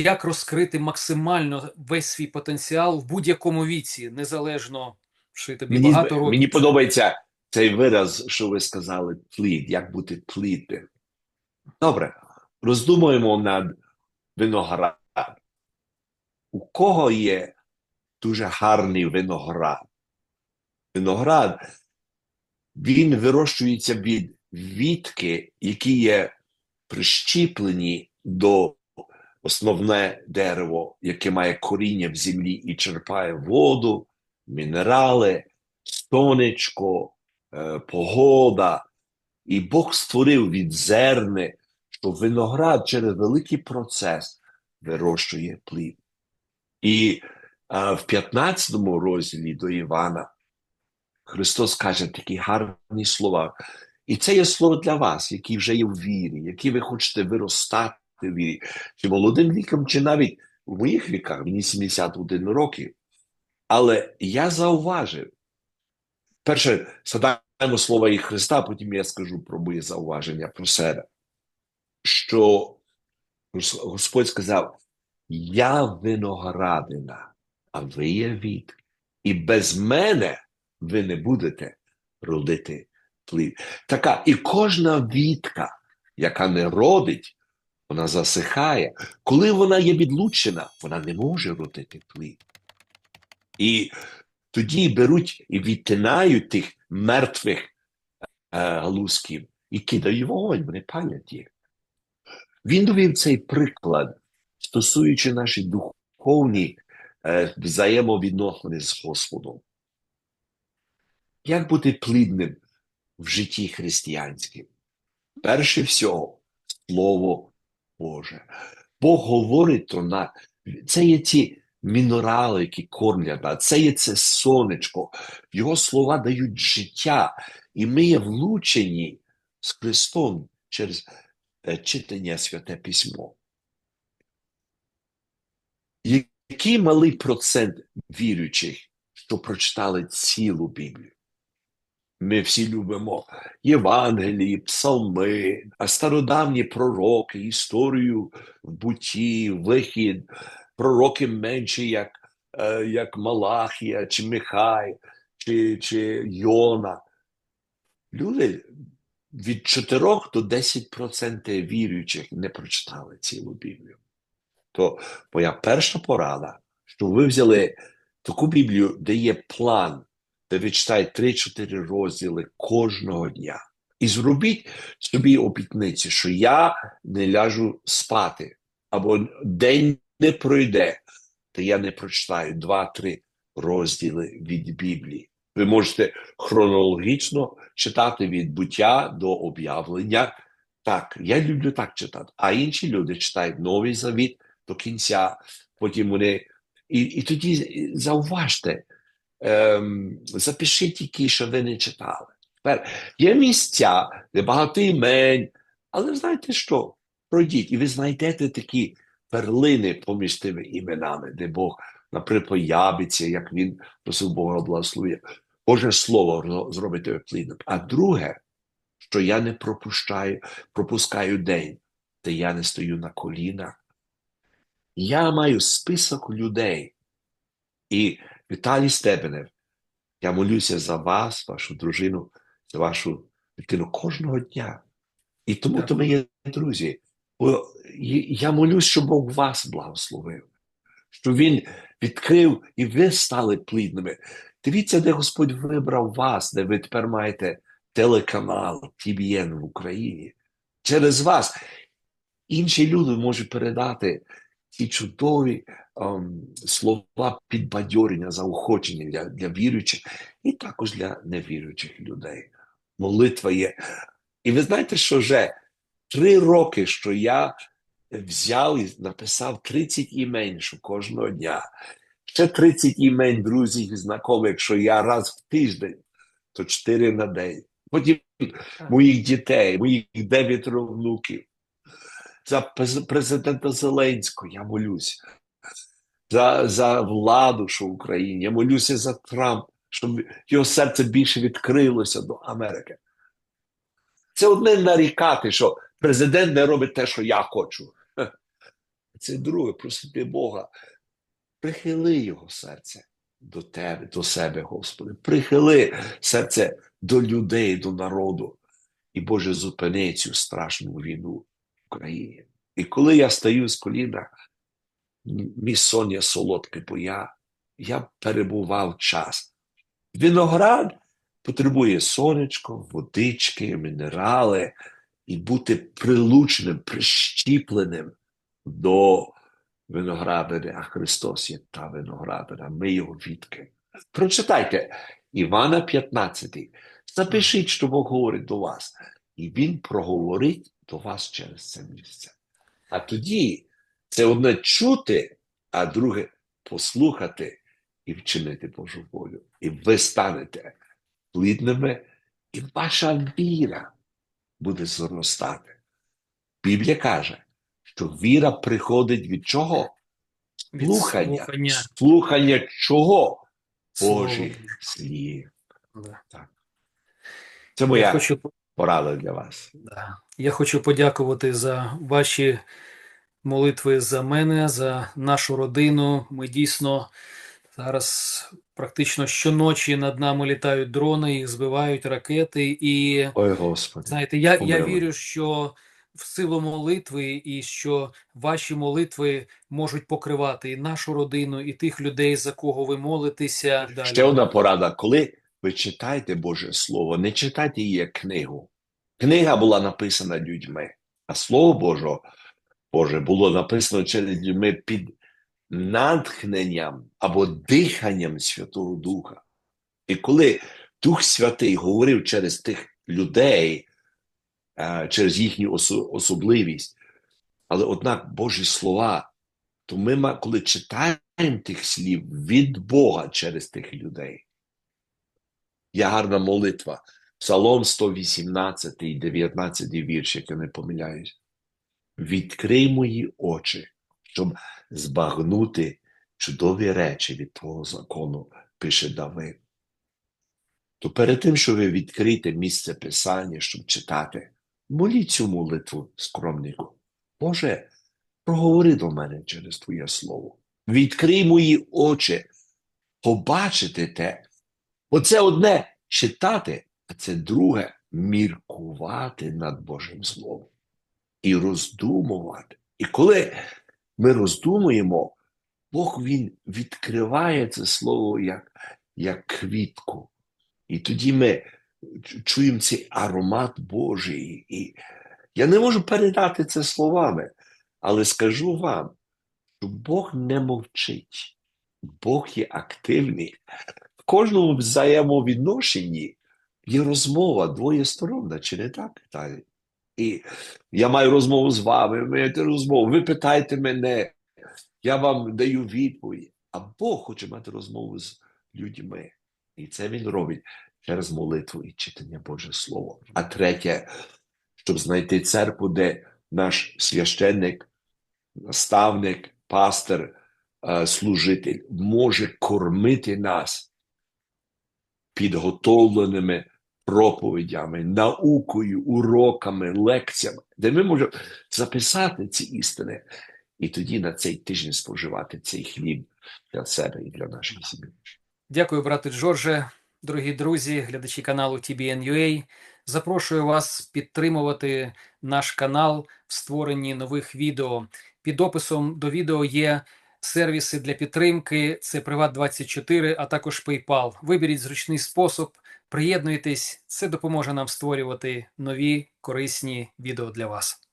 як розкрити максимально весь свій потенціал в будь-якому віці, незалежно чи тобі Мені, багато років. мені подобається цей вираз, що ви сказали, плід, як бути плідним. Добре, роздумуємо над виноград. У кого є дуже гарний виноград? Виноград, він вирощується від вітки, які є прищіплені до основне дерево, яке має коріння в землі і черпає воду, мінерали, сонечко, е, погода. І Бог створив від зерни, що виноград через великий процес вирощує плід. І а, в 15 розділі до Івана Христос каже такі гарні слова. І це є слово для вас, які вже є в вірі, які ви хочете виростати вірі, чи молодим віком, чи навіть у моїх віках, мені 71 років. Але я зауважив, перше, згадаємо слова і Христа, потім я скажу про моє зауваження про себе, що Господь сказав: Я виноградина, а ви є від, і без мене ви не будете родити плід. Така, і кожна вітка, яка не родить, вона засихає. Коли вона є відлучена, вона не може родити плід. І тоді беруть і відтинають тих мертвих е, галузків і кидають вогонь, вони палять їх. Він довів цей приклад, стосуючи наші духовні е, взаємовідносини з Господом. Як бути плідним в житті християнським? Перше всього, Слово Боже. Бог говорить то на це є ті мінерали, які кормлять це є це сонечко. Його слова дають життя, і ми є влучені з Христом через е, читання Святе Письмо. Який малий процент віруючих, що прочитали цілу Біблію? Ми всі любимо Євангелії, псалми, стародавні пророки, історію в бутті, вихід, пророки менші, як, е, як Малахія, чи Михай, чи, чи Йона. Люди від 4 до 10% віруючих не прочитали цілу Біблію. То моя перша порада, що ви взяли таку Біблію, де є план ви читаєте 3-4 розділи кожного дня. І зробіть собі обітниці, що я не ляжу спати, або день не пройде, то я не прочитаю 2-3 розділи від Біблії. Ви можете хронологічно читати від буття до об'явлення. Так, я люблю так читати. А інші люди читають Новий Завіт до кінця, потім вони. І, і тоді зауважте, ем, запишіть ті, що ви не читали. Тепер є місця, де багато імень, але знаєте що? Пройдіть, і ви знайдете такі перлини поміж тими іменами, де Бог, наприклад, явиться, як він просив Бога благословення. Боже Слово зробити плідним. А друге, що я не пропускаю, пропускаю день, де я не стою на колінах. Я маю список людей. І Віталій Стебенев, я молюся за вас, вашу дружину, за вашу дитину кожного дня. І тому то ми є друзі. Бо я молюсь, щоб Бог вас благословив, щоб Він відкрив і ви стали плідними. Дивіться, де Господь вибрав вас, де ви тепер маєте телеканал TBN в Україні. Через вас інші люди можуть передати ці чудові ем, слова підбадьорення, заохочення для, для віруючих і також для невіруючих людей. Молитва є. І ви знаєте, що вже три роки, що я взяв і написав 30 імен що кожного дня. Ще 30 імен друзів і знайомих, якщо я раз в тиждень, то 4 на день. Потім моїх дітей, моїх дев'ятеро внуків. За президента Зеленського я молюсь за за владу, що в Україні. Я молюся за Трамп, щоб його серце більше відкрилося до Америки. Це одне нарікати, що президент не робить те, що я хочу. це друге, просити Бога. Прихили його серце до тебе, до себе, Господи. Прихили серце до людей, до народу. І Боже, зупини цю страшну війну в Україні. І коли я стаю з коліна, мій сон є солодкий, бо я, я перебував час. Виноград потребує сонечко, водички, мінерали і бути прилучним, прищіпленим до виноградаря, а Христос є та виноградаря, ми його відки. Прочитайте Івана 15. Запишіть, що Бог говорить до вас, і Він проговорить до вас через це місце. А тоді це одне чути, а друге послухати і вчинити Божу волю. І ви станете плідними, і ваша віра буде зростати. Біблія каже, що віра приходить від чого? Слухання. слухання Слухання чого? Божих слів. Да. Це Я моя хочу порада для вас. Да. Я хочу подякувати за ваші молитви за мене, за нашу родину. Ми дійсно зараз практично щоночі над нами літають дрони, їх збивають ракети. І Ой, Господи. знаєте, я, я вірю, що в силу молитви, і що ваші молитви можуть покривати і нашу родину, і тих людей, за кого ви молитеся. Далі. Ще одна порада. Коли ви читаєте Боже Слово, не читайте її як книгу. Книга була написана людьми, а Слово Боже, Боже було написано через людьми під натхненням або диханням Святого Духа. І коли Дух Святий говорив через тих людей, через їхню особливість, але однак Божі слова, то ми, коли читаємо тих слів від Бога через тих людей, є гарна молитва. Псалом 118, 19 вірш, як я не помиляюсь. Відкрий мої очі, щоб збагнути чудові речі від Твого закону, пише Давид. То перед тим, що ви відкрите місце Писання, щоб читати, моліть цю молитву скромнику. Боже, проговори до мене через Твоє Слово. Відкрий мої очі, побачити те. Оце одне читати, а це друге міркувати над Божим Словом і роздумувати. І коли ми роздумуємо, Бог Він відкриває це слово як, як квітку. І тоді ми чуємо цей аромат Божий. І я не можу передати це словами, але скажу вам, що Бог не мовчить. Бог є активний. Кожному взаємовідношенні є розмова двоєсторонна, чи не так? І я маю розмову з вами, ви маєте розмову, ви питаєте мене, я вам даю відповідь. А Бог хоче мати розмову з людьми. І це він робить через молитву і читання Боже Слово. А третє, щоб знайти церкву, де наш священник, наставник, пастир, е, служитель може кормити нас підготовленими проповідями, наукою, уроками, лекціями, де ми можемо записати ці істини і тоді на цей тиждень споживати цей хліб для себе і для нашої сім'ї. Дякую, брате Джордже. Дорогі друзі, глядачі каналу TBN.UA. Запрошую вас підтримувати наш канал в створенні нових відео. Під описом до відео є сервіси для підтримки. Це Приват24, а також PayPal. Виберіть зручний спосіб, приєднуйтесь. Це допоможе нам створювати нові корисні відео для вас.